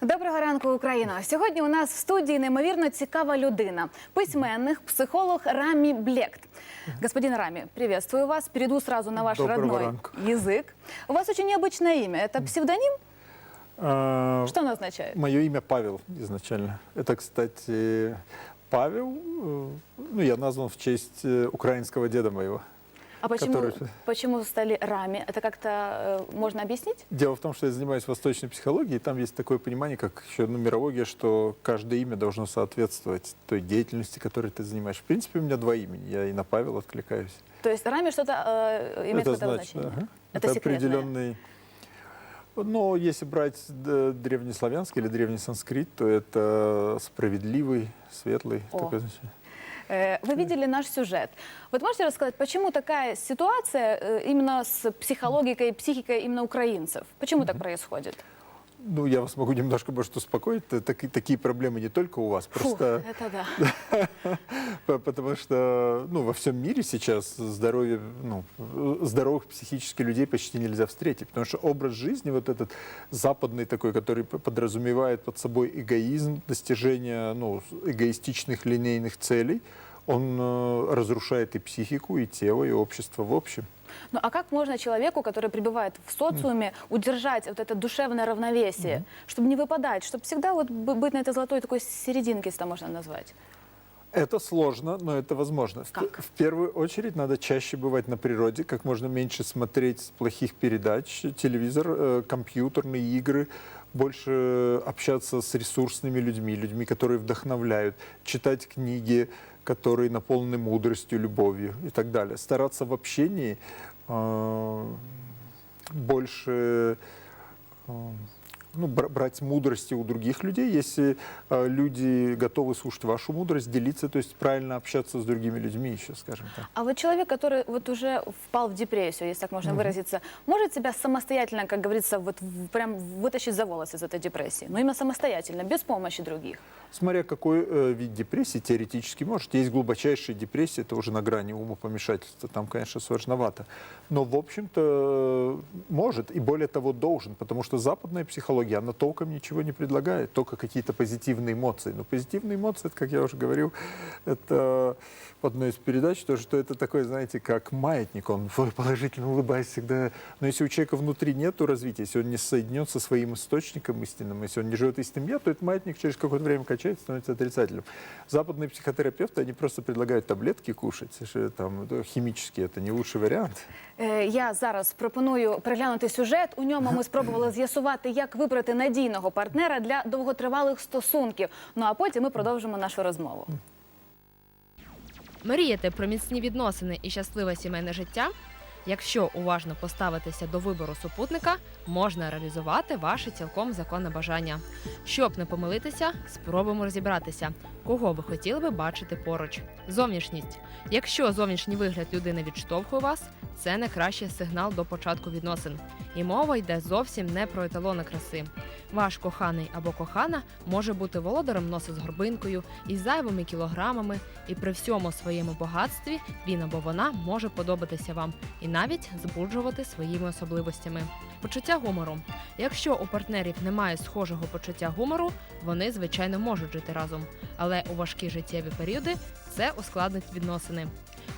Доброго ранку, Україна. Сьогодні у нас в студії неймовірно цікава людина, письменник, психолог Рамі Блект. Господин Рами, приветствую вас. Перейду сразу на ваш Доброго родной ранку. язык. У вас очень необычное имя. Это псевдоним? А, Что оно означает? Мое имя Павел изначально. Это, кстати, Павел. э, Ну, я назван в честь э, украинского деда моего. А почему, который- почему стали Рами? Это как-то э, можно объяснить? Дело в том, что я занимаюсь восточной психологией, и там есть такое понимание, как еще нумерология, что каждое имя должно соответствовать той деятельности, которой ты занимаешь. В принципе, у меня два имени. Я и на Павел откликаюсь. То есть Рами что-то э, имеет это значит, значение? ага. Это это секретное. определенный. Но если брать древнеславянский или древний санскрит, то это справедливый, светлый. О. такое значение. Э, Вы видели наш сюжет. Вот можете рассказать, почему такая ситуация э, именно с психологикой психикой именно украинцев? Почему так происходит? Ну, я вас могу немножко, может, успокоить. Т- таки- такие проблемы не только у вас, Фу, просто это да. потому что ну, во всем мире сейчас здоровье, ну, здоровых психически людей почти нельзя встретить, потому что образ жизни вот этот западный такой, который подразумевает под собой эгоизм, достижение ну, эгоистичных линейных целей, он э, разрушает и психику, и тело, и общество в общем. Ну а как можно человеку, который пребывает в социуме, удержать вот это душевное равновесие, чтобы не выпадать, чтобы всегда вот бы- быть на этой золотой такой серединке, если это можно назвать? Это сложно, но это возможно. Как? в первую очередь надо чаще бывать на природе, как можно меньше смотреть плохих передач, телевизор, э, компьютерные игры, больше общаться с ресурсными людьми, людьми, которые вдохновляют, читать книги, которые наполнены мудростью, любовью и так далее. Стараться в общении э, больше э, ну, бра- брать мудрости у других людей, если э, люди готовы слушать вашу мудрость, делиться, то есть правильно общаться с другими людьми еще, скажем так. А вот человек, который вот уже впал в депрессию, если так можно выразиться, может себя самостоятельно, как говорится, вот прям вытащить за волосы из этой депрессии? Но именно самостоятельно, без помощи других. Смотря какой э, вид депрессии, теоретически может. Есть глубочайшая депрессия, это уже на грани умопомешательства, там, конечно, сложновато. Но, в общем-то, может, и более того, должен, потому что западная психология, она толком ничего не предлагает, только какие-то позитивные эмоции. Но позитивные эмоции, это, как я уже говорил, это в одной из передач, то, что это такой, знаете, как маятник, он положительно улыбаясь всегда. Но если у человека внутри нет развития, если он не соединен со своим источником истинным, если он не живет истинным я, то этот маятник через какое-то время качается, становится отрицательным. Западные психотерапевты, они просто предлагают таблетки кушать, что там химические, это не лучший вариант. Е, Я зараз пропоную переглянути сюжет. У ньому ми спробували з'ясувати, як вибрати надійного партнера для довготривалих стосунків. Ну а потім ми продовжимо нашу розмову. Мрієте про міцні відносини і щасливе сімейне життя? Якщо уважно поставитися до вибору супутника, можна реалізувати ваше цілком законне бажання. Щоб не помилитися, спробуємо розібратися, кого ви хотіли би бачити поруч. Зовнішність. Якщо зовнішній вигляд людини відштовхує вас, це найкращий сигнал до початку відносин. І мова йде зовсім не про еталони краси. Ваш коханий або кохана може бути володарем носа з горбинкою із зайвими кілограмами, і при всьому своєму багатстві він або вона може подобатися вам і навіть збуджувати своїми особливостями. Почуття гумору. Якщо у партнерів немає схожого почуття гумору, вони звичайно можуть жити разом, але у важкі життєві періоди це ускладнить відносини.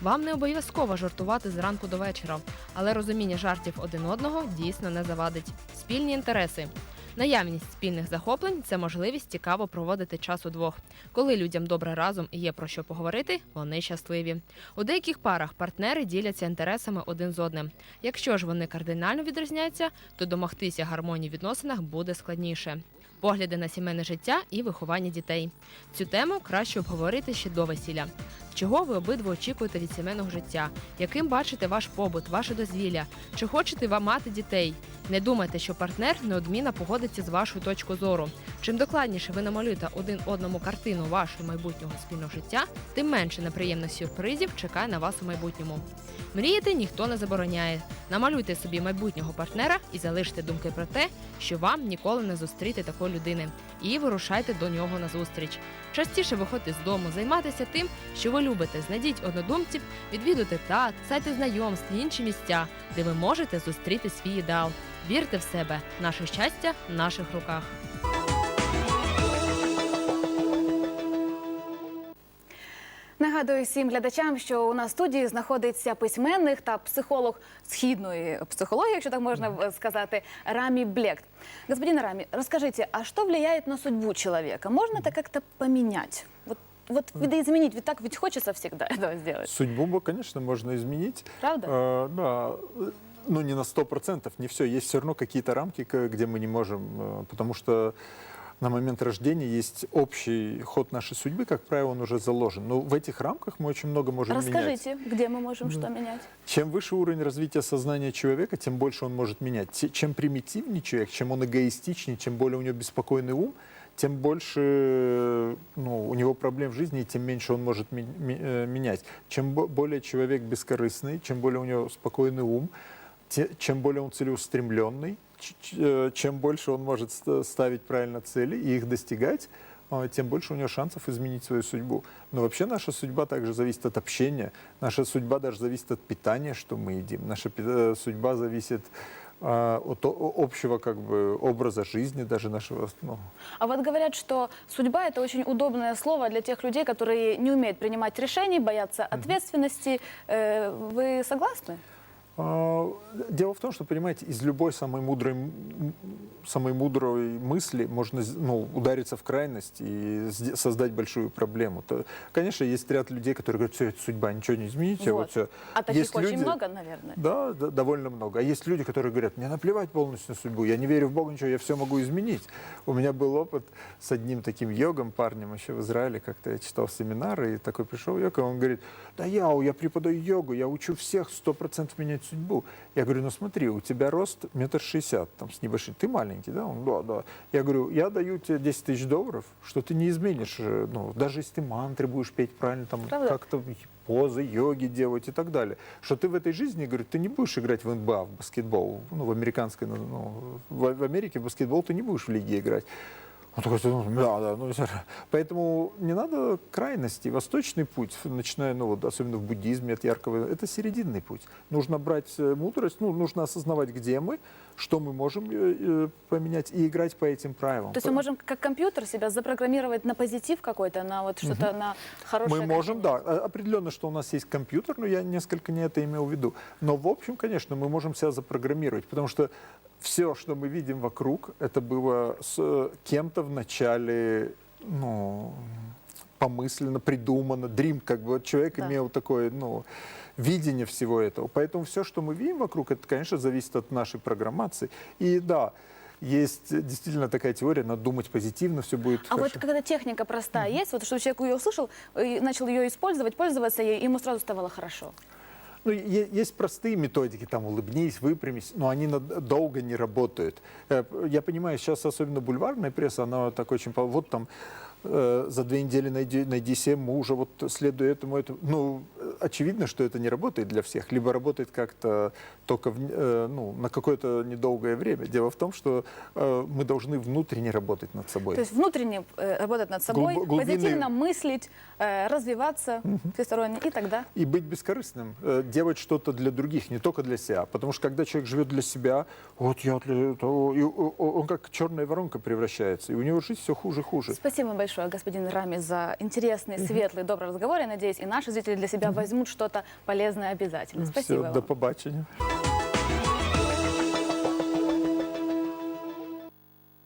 Вам не обов'язково жартувати зранку до вечора, але розуміння жартів один одного дійсно не завадить. Спільні інтереси. Наявність спільних захоплень це можливість цікаво проводити час удвох. Коли людям добре разом і є про що поговорити, вони щасливі. У деяких парах партнери діляться інтересами один з одним. Якщо ж вони кардинально відрізняються, то домогтися гармонії в відносинах буде складніше. Погляди на сімейне життя і виховання дітей. Цю тему краще обговорити ще до весілля. Чого ви обидва очікуєте від сімейного життя? Яким бачите ваш побут, ваше дозвілля? Чи хочете ви мати дітей? Не думайте, що партнер неодмінно погодиться з вашою точкою зору. Чим докладніше ви намалюєте один одному картину вашого майбутнього спільного життя, тим менше неприємних сюрпризів чекає на вас у майбутньому. Мріяти ніхто не забороняє. Намалюйте собі майбутнього партнера і залиште думки про те, що вам ніколи не зустріти такої людини, і вирушайте до нього на зустріч. Частіше виходьте з дому, займатися тим, що ви любите. Знайдіть однодумців, відвідуйте так, сайти знайомств, інші місця, де ви можете зустріти свій ідеал. Вірте в себе, наше щастя в наших руках. Нагадую всім глядачам, що у нас в студії знаходиться письменник та психолог східної психології, якщо так можна э, сказати, Рами Блект. Господин Рами, расскажите, а что влияет на судьбу человека? Можно это как-то поменять? Вот, вот видоизменить, ведь так ведь хочется всегда этого сделать. Судьбу, бы, конечно, можно изменить. Правда? Э, да, э, ну не на сто процентов, не все. Есть все равно какие-то рамки, к- где мы не можем, э, потому что на момент рождения есть общий ход нашей судьбы, как правило, он уже заложен. Но в этих рамках мы очень много можем менять. Расскажите, где мы можем что менять? Чем выше уровень развития сознания человека, тем больше он может менять. Чем примитивнее человек, чем он эгоистичнее, чем более у него беспокойный ум, тем больше ну, у него проблем в жизни, и тем меньше он может ми- ми- э, менять. Чем бо- более человек бескорыстный, чем более у него спокойный ум, те- чем более он целеустремленный, чем больше он может ст- ставить правильно цели и их достигать, а, тем больше у него шансов изменить свою судьбу. Но вообще наша судьба также зависит от общения, наша судьба даже зависит от питания, что мы едим, наша э, судьба зависит а, от общего как бы образа жизни даже нашего. Ну, А вот говорят, что судьба это очень удобное слово для тех людей, которые не умеют принимать решений, боятся ответственности. Э, Вы согласны? А, Дело в том, что, понимаете, из любой самой мудрой, самой мудрой мысли можно ну, удариться в крайность и создать большую проблему. То, конечно, есть ряд людей, которые говорят, все, это судьба, ничего не измените. Вот. Вот все. А таких Есть очень люди- много, наверное. Да, да, довольно много. А есть люди, которые говорят, мне наплевать полностью на судьбу, я не верю в Бога, ничего, я все могу изменить. У меня был опыт с одним таким йогом, парнем еще в Израиле, как-то я читал семинары, и такой пришел йог, и он говорит, да я, я преподаю йогу, я учу всех сто процентов менять судьбу. Я говорю, ну смотри, у тебя рост метр шестьдесят, там, с небольшим, ты маленький, да? Он, да, да. Я говорю, я даю тебе 10 тысяч долларов, что ты не изменишь, э, ну, даже если ты мантры будешь петь правильно, там, как-то позы, йоги делать и так далее. Что ты в этой жизни, говорит, ты не будешь играть в НБА, в баскетбол, ну, в американской, ну, ну, в Америке в баскетбол ты не будешь в лиге играть. Он такой, ну, да, да, ну, поэтому не надо крайности. Восточный путь, начиная, ну, вот, особенно в буддизме, от яркого, это серединный путь. Нужно брать э, мудрость, ну, нужно осознавать, где мы, что мы можем э, э, поменять и играть по этим правилам. То есть мы можем как компьютер себя запрограммировать на позитив какой-то, на вот что-то, на хорошее. Мы можем, да, определенно, что у нас есть компьютер, но я несколько не это имел в виду. Но в общем, конечно, мы можем себя запрограммировать, потому что все, что мы видим вокруг, это было с кем-то в начале, ну, помысленно, придумано, дрим, как бы человек Да. имел такое, ну, видение всего этого. Поэтому все, что мы видим вокруг, это, конечно, зависит от нашей программации. И да, есть действительно такая теория, надо думать позитивно, все будет А хорошо. вот когда техника простая есть, вот что человек ее услышал начал ее использовать, пользоваться ей, ему сразу ставало хорошо. Ну, есть простые методики, там, улыбнись, выпрямись, но они долго не работают. Э, Я понимаю, сейчас особенно бульварная пресса, она так очень... Вот там за две недели найди, найди семь мужа, вот следуй этому, этому. Ну, э, очевидно, что это не работает для всех, либо работает как-то только в э, ну, на какое-то недолгое время. Дело в том, что э, мы должны внутренне работать над собой. То есть внутренне э, работать над собой, Глуб- глубинные- позитивно мыслить, э, развиваться всесторонне, и тогда И быть бескорыстным, э, делать что-то для других, не только для себя. Потому что когда человек живет для себя, вот я для того, и он как черная воронка превращается, и у него жизнь все хуже и хуже. Большое, господин Рами, за интересный, светлый, добрый разговор. Я надеюсь, и наши зрители для себя возьмут что-то полезное обязательно. Спасибо Все, вам. до побачення.